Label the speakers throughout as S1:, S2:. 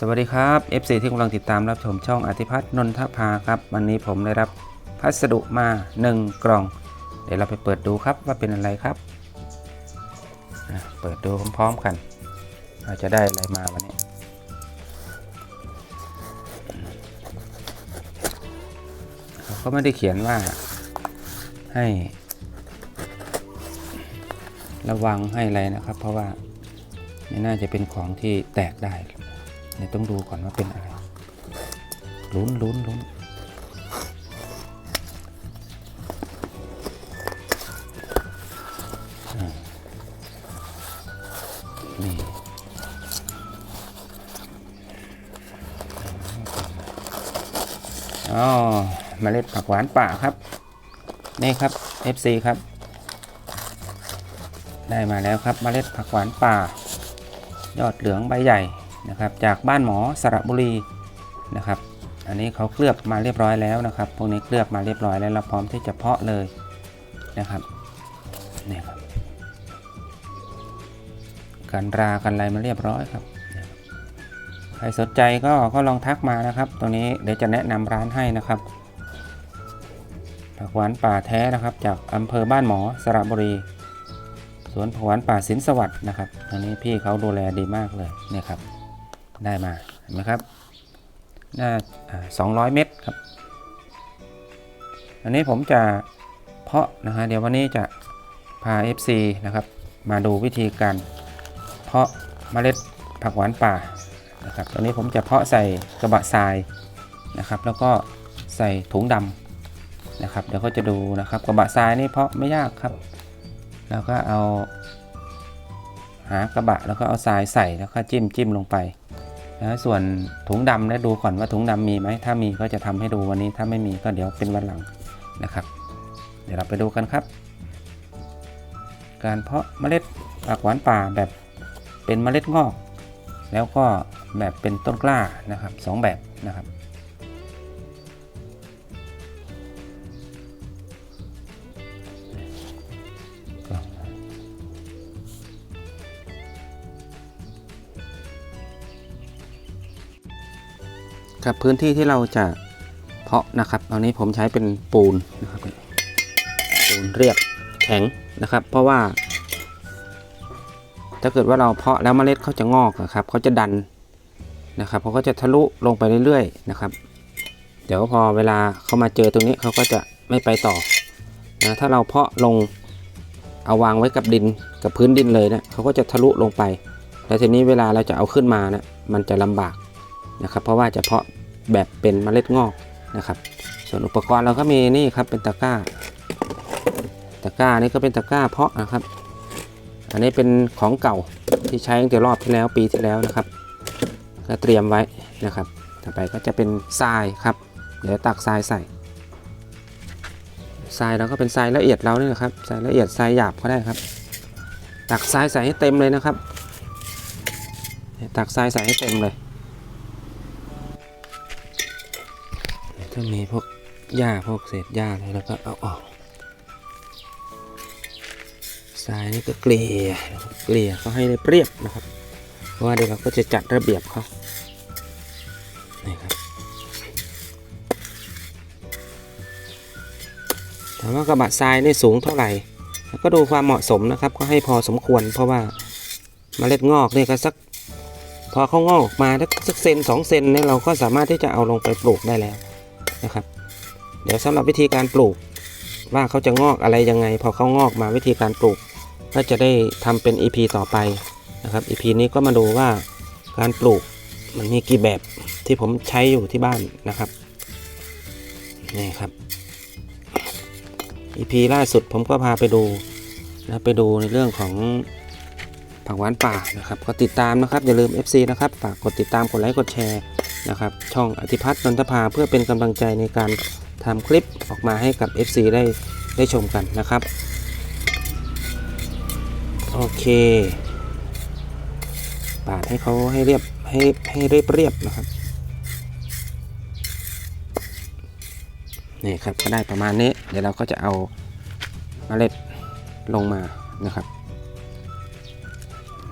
S1: สวัสดีครับ FC ที่กำลังติดตามรับชมช่องอธิพัฒน์นนทภาครับ วันนี้ผมได้รับพัสดุมา 1 กล่อง เดี๋ยวเราไปเปิดดูครับว่าเป็นอะไรครับ เปิดดูพร้อมๆกันเราจะได้อะไรมาวันนี้ เขาก็ไม่ได้เขียนว่าให้ ระวังให้อะไรนะครับ เพราะว่าไม่น่าจะเป็นของที่แตกได้ เดี๋ยวต้องดูก่อนว่าเป็นอะไรลุ้นลุ้นลุ้นนี่อ๋อเมล็ดผักหวานป่าครับ นี่ครับ FC ครับ ได้มาแล้วครับเมล็ดผักหวานป่า ยอดเหลืองใบใหญ่ นะครับ จากบ้านหมอสระบุรีนะครับ อันนี้เขาเคลือบมาเรียบร้อยแล้วนะครับ พวกนี้เคลือบมาเรียบร้อยแล้วเราพร้อมที่จะเพาะเลยนะครับนี่ครับกันรากันอะไรมาเรียบร้อยครับ ใครสนใจก็ก็ลองทักมานะครับตรงนี้เดี๋ยวจะแนะนำร้านให้นะครับผักหวานป่าแท้นะครับ จากอำเภอบ้านหมอสระบุรีสวนผักหวานป่าสินสวัสดิ์นะครับอันนี้พี่เขาดูแลดีมากเลยเนี่ยครับ ได้มาเห็นไหมครับน่าสองร้อยเมตรครับ อันนี้ผมจะเพาะนะฮะเดี๋ยววันนี้จะพา FC นะครับ มาดูวิธีการเพาะเมล็ดผักหวานป่านะครับตอนนี้ผมจะเพาะใส่กระบะทรายนะครับ แล้วก็ใส่ถุงดำนะครับ เดี๋ยวก็จะดูนะครับกระบะทรายนี่เพาะไม่ยากครับ แล้วก็เอาหากระบะแล้วก็เอาทรายใส่แล้วก็จิ้มจิ้มลงไป นะส่วนถุงดำนะดูก่อนว่าถุงดำมีไหมถ้ามีก็จะทำให้ดูวันนี้ถ้าไม่มีก็เดี๋ยวเป็นวันหลังนะครับ เดี๋ยวเราไปดูกันครับ การเพาะเมล็ดผักหวานป่าแบบเป็นเมล็ดงอก แล้วก็แบบเป็นต้นกล้านะครับสองแบบนะครับ ครับพื้นที่ที่เราจะเพาะนะครับตอนนี้ผมใช้เป็นปูนนะครับปูนเรียบแข็งนะครับ เพราะว่า ถ้าเกิดว่าเราเพาะแล้วเมล็ดเขาจะงอกนะครับเขาจะดันนะครับเขาก็จะทะลุลงไปเรื่อยๆนะครับ เดี๋ยวพอเวลาเขามาเจอตรงนี้เขาก็จะไม่ไปต่อนะถ้าเราเพาะลงเอาวางไว้กับดินกับพื้นดินเลยนะเขาก็จะทะลุลงไป แล้วทีนี้เวลาเราจะเอาขึ้นมานะมันจะลำบากนะครับ เพราะว่าจะเพาะ แบบเป็นเมล็ดงอกนะครับ ส่วนอุปกรณ์เราก็มีนี่ครับเป็นตะกร้า ตะกร้านี่ก็เป็นตะกร้าเพาะนะครับ อันนี้เป็นของเก่าที่ใช้ตั้งแต่รอบที่แล้วปีที่แล้วนะครับ ก็เตรียมไว้นะครับ ต่อไปก็จะเป็นทรายครับ เดี๋ยวตักทรายใส่ทรายเราก็เป็นทรายละเอียดเรานี่นะครับทรายละเอียดทรายหยาบก็ได้ครับ ตักทรายใส่ให้เต็มเลยนะครับ ตักทรายใส่ให้เต็มเลย ถ้ามีพวกหญ้าพวกเศษหญ้าอะไรแล้วก็เอาออกทรายนี่ก็เกลี่ยเกลี่ยก็ให้เรียบนะครับ เพราะว่าเดี๋ยวเราก็จะจัดระเบียบเขานี่ครับถามว่ากระบะทรายนี่สูงเท่าไหร่ แล้วก็ดูความเหมาะสมนะครับ ก็ให้พอสมควร เพราะว่าเมล็ดงอกเนี่ยก็สักพอเขางอกออกมาสักเซนสองเซนเนี่ยเราก็สามารถที่จะเอาลงไปปลูกได้แล้ว นะครับ เดี๋ยวสำหรับวิธีการปลูกว่าเขาจะงอกอะไรยังไง พอเขางอกมาวิธีการปลูก ก็จะได้ทำเป็น EP ต่อไปนะครับ EP นี้ก็มาดูว่าการปลูกมันมีกี่แบบที่ผมใช้อยู่ที่บ้านนะครับนี่ครับ EP ล่าสุดผมก็พาไปดูนะไปดูในเรื่องของผักหวานป่านะครับ ก็ติดตามนะครับอย่าลืม FC นะครับฝากกดติดตามกดไลค์กดแชร์ นะครับ ช่องอธิพัฒน์นนทภาเพื่อเป็นกำลังใจในการทำคลิปออกมาให้กับ FC ได้ได้ชมกันนะครับ โอเค ปาดให้เขาให้เรียบให้ให้เรียบเรียบนะครับนี่ครับก็ได้ประมาณนี้ เดี๋ยวเราก็จะเอาเมล็ดลงมานะครับ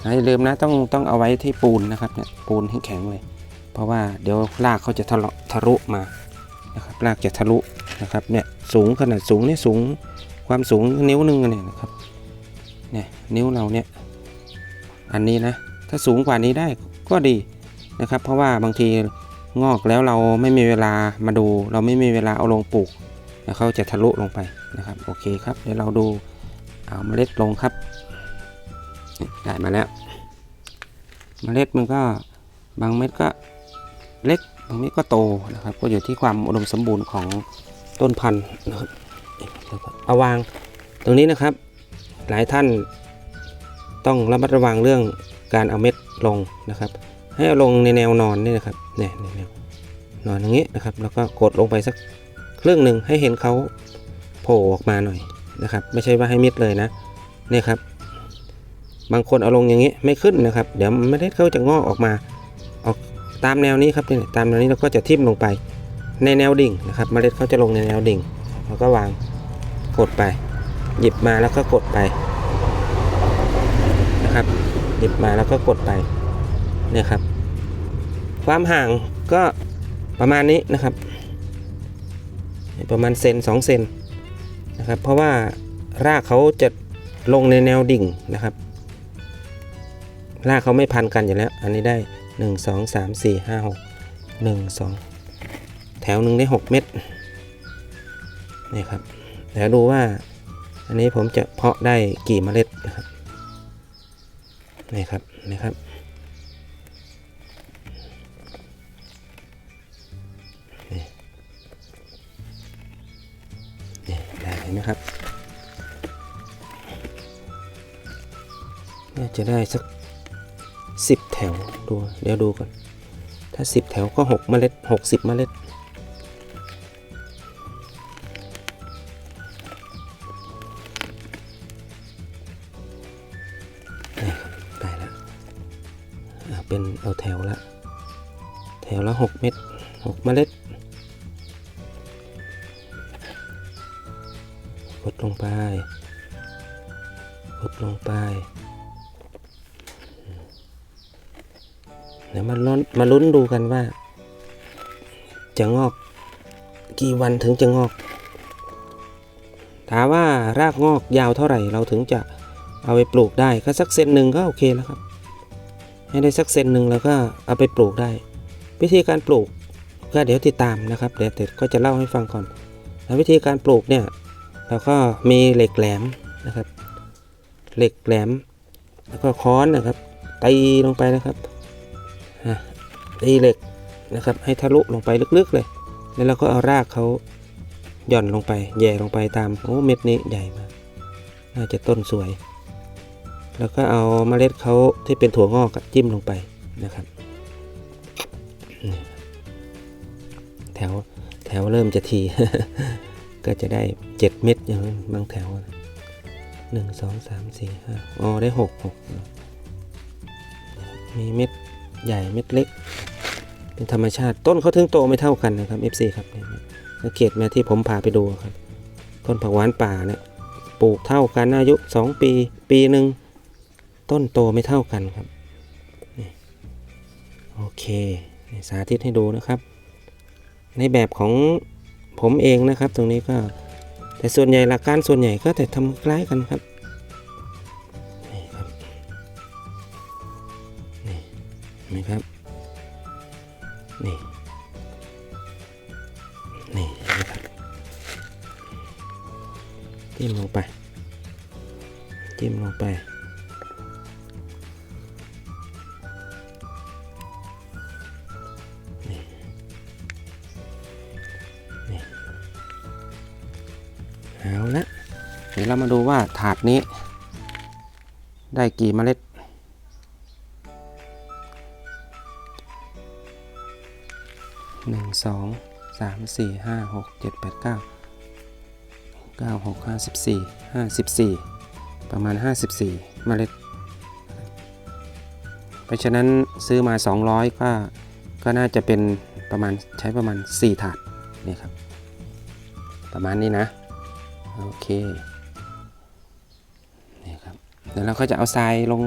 S1: อย่าลืมนะต้องต้องเอาไว้ที่ปูนนะครับเนี่ยปูนให้แข็งเลย ราะว่าเดี๋ยวรากเขาจะทะทะลุมานะครับรากจะทะลุนะครับเนี่ยสูงขนาดสูงเนี่ยสูงความสูงนิ้วหนึ่งเนี่ยนะครับเนี่ยนิ้วเราเนี่ยอันนี้นะถ้าสูงกว่านี้ได้ก็ดีนะครับ เพราะว่าบางทีงอกแล้วเราไม่มีเวลามาดู เราไม่มีเวลาเอาลงปลูกแล้วเขาจะทะลุลงไปนะครับโอเคครับเดี๋ยวเราดูเอาเมล็ดลงครับได้มาแล้ว เมล็ดมันก็บางเม็ดก็ เล็กบางเม็ดก็โตนะครับ ก็อยู่ที่ความอุดมสมบูรณ์ของต้นพันธุ์นะครับเอาวางตรงนี้นะครับ หลายท่านต้องระมัดระวังเรื่องการเอาเม็ดลงนะครับ ให้เอาลงในแนวนอนนี่นะครับเนี่ยแนวนอนอย่างนี้นะครับ แล้วก็กดลงไปสักครึ่งหนึ่งให้เห็นเขาโผล่ออกมาหน่อยนะครับ ไม่ใช่ว่าให้มิดเลยนะเนี่ยครับ บางคนเอาลงอย่างนี้ไม่ขึ้นนะครับ เดี๋ยวเมล็ดเขาจะงอกออกมาออก ตามแนวนี้ครับเนี่ยตามแนวนี้เราก็จะทิ่มลงไปในแนวดิ่งนะครับเมล็ดเขาจะลงในแนวดิ่งเราก็วางกดไป หยิบมาแล้วก็กดไปนะครับ หยิบมาแล้วก็กดไปเนี่ยครับ ความห่างก็ประมาณนี้นะครับ ประมาณเซนสองเซนนะครับ เพราะว่ารากเขาจะลงในแนวดิ่งนะครับ รากเขาไม่พันกันอยู่แล้ว อันนี้ได้ 1 2 3 4 5 6 1 2 แถวหนึ่งได้ 6 เม็ดนี่ครับเดี๋ยวดูว่า อันนี้ผมจะเพาะได้กี่เมล็ดนะครับนี่ครับนี่ครับนี่นี่ได้เห็นไหมครับ น่าจะได้สัก สิบแถวดูเดี๋ยวดูก่อน ถ้าสิบแถวก็หกเมล็ดหกสิบเมล็ด มาลุ้นดูกันว่า จะงอกกี่วันถึงจะงอก ถามว่ารากงอกยาวเท่าไหร่เราถึงจะเอาไปปลูกได้ก็สักเซนหนึ่งก็โอเคแล้วครับ ให้ได้สักเซนหนึ่งแล้วก็เอาไปปลูกได้ วิธีการปลูกก็เดี๋ยวติดตามนะครับเดี๋ยวเด็ดก็จะเล่าให้ฟังก่อนแล้ววิธีการปลูกเนี่ยเราก็มีเหล็กแหลมนะครับ เหล็กแหลม แล้วก็ค้อนนะครับตีลงไปนะครับ ตีเหล็กนะครับ ให้ทะลุลงไปลึกๆเลย แล้วเราก็เอารากเขาหย่อนลงไปแย่ลงไปตามโอ้เม็ดนี้ใหญ่มากน่าจะต้นสวย แล้วก็เอาเมล็ดเขาที่เป็นถั่วงอกจิ้มลงไปนะครับ แถวแถวเริ่มจะที ก็จะได้เจ็ดเม็ดอย่างบางแถวนะหนึ่งสองสามสี่ห้าอ๋อได้หกหกมีเม็ดใหญ่เม็ดเล็ก เป็นธรรมชาติต้นเขาถึงโตไม่เท่ากันนะครับ FC ครับเนี่ยสังเกตไหมาที่ผมพาไปดูครับ ต้นผักหวานป่าเนี่ยปลูกเท่ากันอายุ 2 ปี ปีหนึ่งต้นโตไม่เท่ากันครับโอเคสาธิตให้ดูนะครับ ในแบบของผมเองนะครับ ตรงนี้ก็แต่ส่วนใหญ่หลักการส่วนใหญ่ก็แต่ทำคล้ายกันครับนี่ครับเห็นไหมครับ นี่ นี่นไหมครับจิ้มลงไป จิ้มลงไป นี่ นี่เอาละ เดี๋ยวเรามาดูว่าถาดนี้ ได้กี่เมล็ด หนึ่งสองสามสี่ห้าหกเจ็ดแปดเก้าเก้าหกห้าสิบสี่ห้าสิบสี่ประมาณห้าสิบสี่เมล็ด เพราะฉะนั้นซื้อมา 200 ก็ก็น่าจะเป็นประมาณใช้ประมาณ 4 ถาดนี่ครับ ประมาณนี้นะ โอเค นี่ครับ เดี๋ยวเราก็จะเอาทรายลง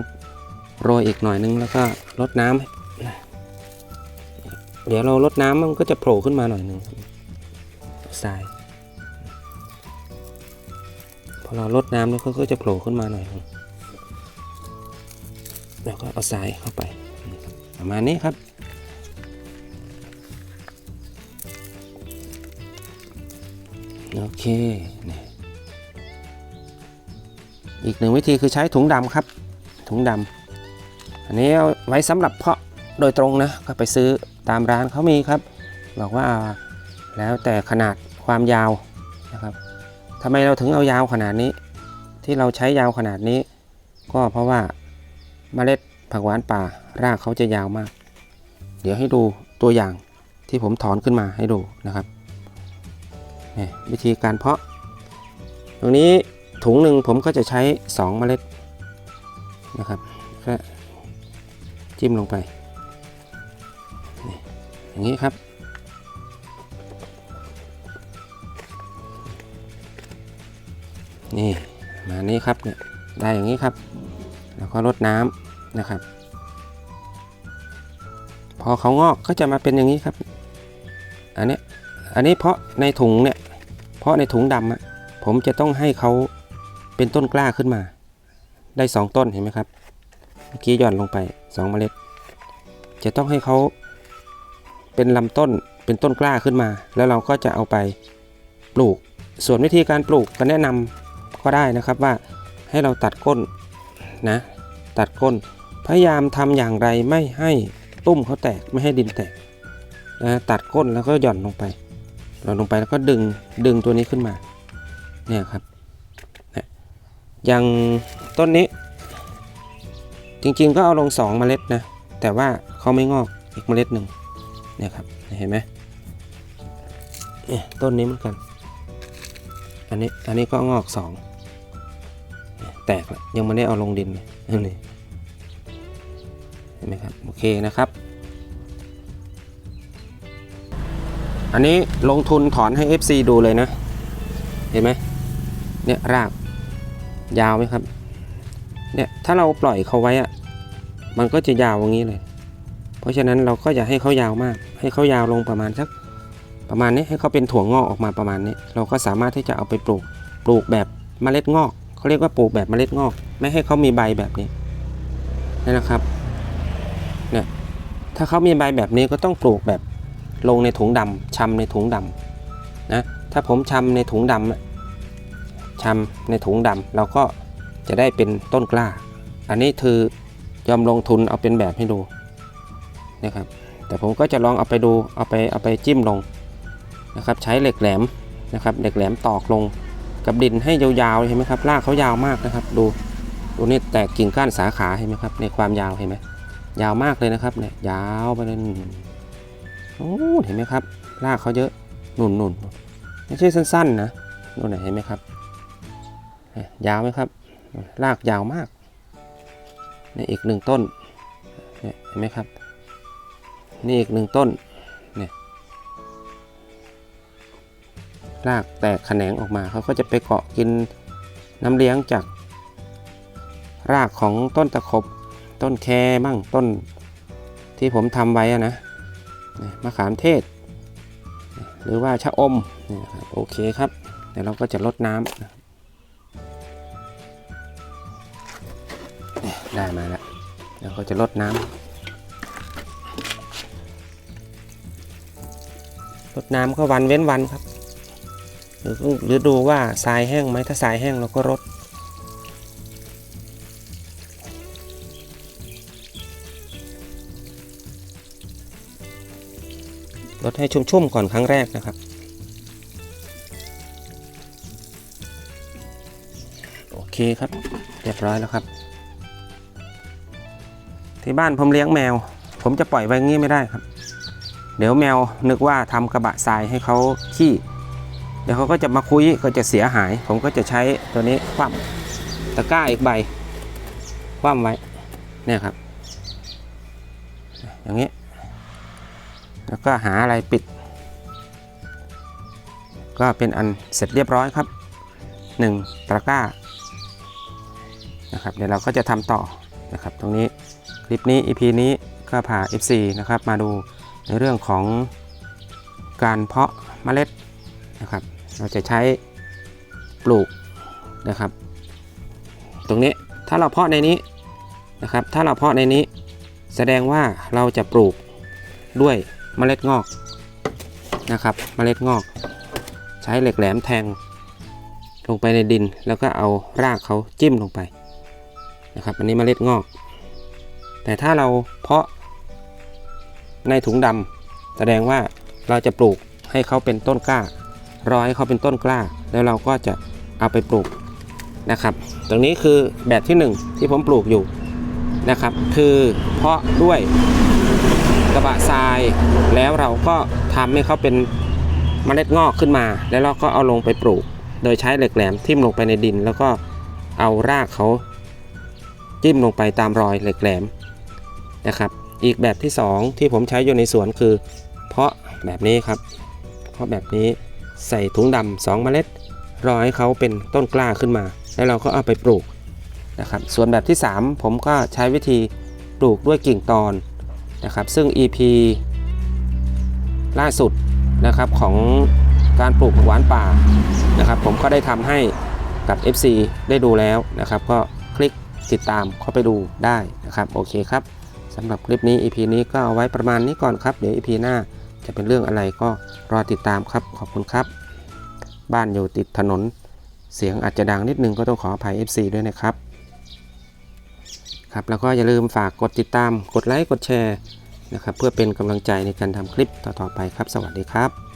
S1: โรยอีกหน่อยนึง แล้วก็รดน้ำ เดี๋ยวเราลดน้ำมันก็จะโผล่ขึ้นมาหน่อยหนึ่งทรายพอเราลดน้ำแล้วก็จะโผล่ขึ้นมาหน่อยหนึ่งแล้วก็เอาทรายเข้าไปประมาณนี้ครับโอเคนี่อีกหนึ่งวิธีคือใช้ถุงดำครับ ถุงดำอันนี้เอาไว้สำหรับเพาะโดยตรงนะก็ไปซื้อ ตามร้านเขามีครับ บอกว่าแล้วแต่ขนาดความยาวนะครับทำไมเราถึงเอายาวขนาดนี้ ที่เราใช้ยาวขนาดนี้ ก็เพราะว่าเมล็ดผักหวานป่ารากเขาจะยาวมาก เดี๋ยวให้ดูตัวอย่างที่ผมถอนขึ้นมาให้ดูนะครับนี่วิธีการเพาะ ตรงนี้ถุงหนึ่งผมก็จะใช้ 2 เมล็ดนะครับก็จิ้มลงไป อย่างนี้ครับ นี่มานี้ครับเนี่ยได้อย่างนี้ครับ แล้วก็รดน้ำนะครับ พอเขางอกก็จะมาเป็นอย่างนี้ครับ อันนี้อันนี้เพราะในถุงเนี่ย เพราะในถุงดำอะผมจะต้องให้เขาเป็นต้นกล้าขึ้นมา ได้สองต้นเห็นไหมครับ เมื่อกี้หย่อนลงไปสองเมล็ด จะต้องให้เขา เป็นลำต้นเป็นต้นกล้าขึ้นมา แล้วเราก็จะเอาไปปลูก ส่วนวิธีการปลูกก็แนะนำก็ได้นะครับว่าให้เราตัดก้นนะตัดก้น พยายามทำอย่างไรไม่ให้ตุ้มเขาแตกไม่ให้ดินแตกนะตัดก้นแล้วก็หย่อนลงไปหย่อนลงไปแล้วก็ดึงดึงตัวนี้ขึ้นมาเนี่ยครับนี่ยอย่างต้นนี้ จริงๆก็เอาลงสองเมล็ดนะแต่ว่าเขาไม่งอกอีกเมล็ดหนึ่ง เนี่ยครับเห็นไหมเนี่ยต้นนี้เหมือนกัน อันนี้อันนี้ก็งอกสองแตกแล้วยังไม่ได้เอาลงดินเลยนี่เห็นไหมครับโอเคนะครับ อันนี้ลงทุนถอนให้ FC ดูเลยนะ เห็นไหมเนี่ยรากยาวไหมครับ เนี่ยถ้าเราปล่อยเขาไว้อะมันก็จะยาวอย่างนี้เลย เพราะฉะนั้นเราก็อย่าให้เขายาวมาก ให้เขายาวลงประมาณสักประมาณนี้ให้เขาเป็นถั่วงอกออกมาประมาณนี้ เราก็สามารถที่จะเอาไปปลูกปลูกแบบเมล็ดงอกเขาเรียกว่าปลูกแบบเมล็ดงอก ไม่ให้เขามีใบแบบนี้นี่นะครับเนี่ยถ้าเขามีใบแบบนี้ก็ต้องปลูกแบบลงในถุงดำชำในถุงดำนะถ้าผมชำในถุงดำอะชำในถุงดำเราก็จะได้เป็นต้นกล้า อันนี้คือยอมลงทุนเอาเป็นแบบให้ดูนะครับ แต่ผมก็จะลองเอาไปดูเอาไปเอาไปจิ้มลงนะครับ ใช้เหล็กแหลมนะครับเหล็กแหลมตอกลงกับดินให้ยาวๆเห็นไหมครับรากเขายาวมากนะครับ ดูดูนี่แตกกิ่งก้านสาขาเห็นไหมครับในความยาวเห็นไหมยาวมากเลยนะครับเนี่ยยาวไปเลยโอ้เห็นไหมครับรากเขาเยอะหนุนหนุนไม่ใช่สั้นๆนะนู่นไหนเห็นไหมครับยาวไหมครับรากยาวมากนี่อีกหนึ่งต้นเนี่ยเห็นไหมครับ นี่อีกหนึ่งต้นเนี่ยรากแตกแขนงออกมาเขาก็จะไปเกาะกินน้ำเลี้ยงจาก รากของต้นตะขบต้นแคบ้างต้นที่ผมทำไว้อะนะมะขามเทศ หรือว่าชะอมนี่นะครับโอเคครับเดี๋ยวเราก็จะลดน้ำนะครับได้มาแล้วเราก็จะลดน้ำ ลดน้ำก็วันเว้นวันครับ หรือหรือดูว่าทรายแห้งไหมถ้าทรายแห้งเราก็รดลดให้ชุ่มๆก่อนครั้งแรกนะครับ โอเคครับ เรียบร้อยแล้วครับ ที่บ้านผมเลี้ยงแมว ผมจะปล่อยไว้งี้ไม่ได้ครับ เดี๋ยวแมวนึกว่าทำกระบะทรายให้เขาขี้เดี๋ยวเขาก็จะมาคุยก็จะเสียหาย ผมก็จะใช้ตัวนี้คว่ำตะกร้าอีกใบคว่ำไว้เนี่ยครับ อย่างนี้ แล้วก็หาอะไรปิด ก็เป็นอันเสร็จเรียบร้อยครับ 1 ตะกร้านะครับเดี๋ยวเราก็จะทำต่อนะครับ ตรงนี้คลิปนี้ EP นี้ก็พา FC นะครับมาดู ในเรื่องของการเพาะเมล็ดนะครับ เราจะใช้ปลูกนะครับ ตรงนี้ถ้าเราเพาะในนี้นะครับ ถ้าเราเพาะในนี้ แสดงว่าเราจะปลูกด้วยเมล็ดงอกนะครับเมล็ดงอก ใช้เหล็กแหลมแทงลงไปในดิน แล้วก็เอารากเขาจิ้มลงไปนะครับ อันนี้เมล็ดงอก แต่ถ้าเราเพาะ ในถุงดำแสดงว่าเราจะปลูกให้เขาเป็นต้นกล้ารอให้เขาเป็นต้นกล้า แล้วเราก็จะเอาไปปลูกนะครับ ตรงนี้คือแบบที่หนึ่งที่ผมปลูกอยู่นะครับ คือเพาะด้วยกระบะทราย แล้วเราก็ทำให้เขาเป็นเมล็ดงอกขึ้นมา แล้วเราก็เอาลงไปปลูก โดยใช้เหล็กแหลมทิ่มลงไปในดิน แล้วก็เอารากเขาจิ้มลงไปตามรอยเหล็กแหลมนะครับ อีกแบบที่สองที่ผมใช้อยู่ในสวนคือ เพาะแบบนี้ครับ เพาะแบบนี้ใส่ถุงดำสองเมล็ด รอให้เขาเป็นต้นกล้าขึ้นมา แล้วเราก็เอาไปปลูกนะครับส่วนแบบที่ 3 ผมก็ใช้วิธีปลูกด้วยกิ่งตอนนะครับ ซึ่ง EP ล่าสุดนะครับของการปลูกผักหวานป่านะครับ ผมก็ได้ทำให้กับ FC ได้ดูแล้วนะครับ ก็คลิกติดตามเข้าไปดูได้นะครับ โอเคครับ สำหรับคลิปนี้ EP นี้ก็เอาไว้ประมาณนี้ก่อนครับ เดี๋ยว EP หน้าจะเป็นเรื่องอะไรก็รอติดตามครับขอบคุณครับ บ้านอยู่ติดถนน เสียงอาจจะดังนิดนึงก็ต้องขออภัย FC ด้วยนะครับครับแล้วก็อย่าลืมฝากกดติดตาม กดไลค์ กดแชร์นะครับเพื่อเป็นกำลังใจในการทำคลิปต่อๆไปครับ สวัสดีครับ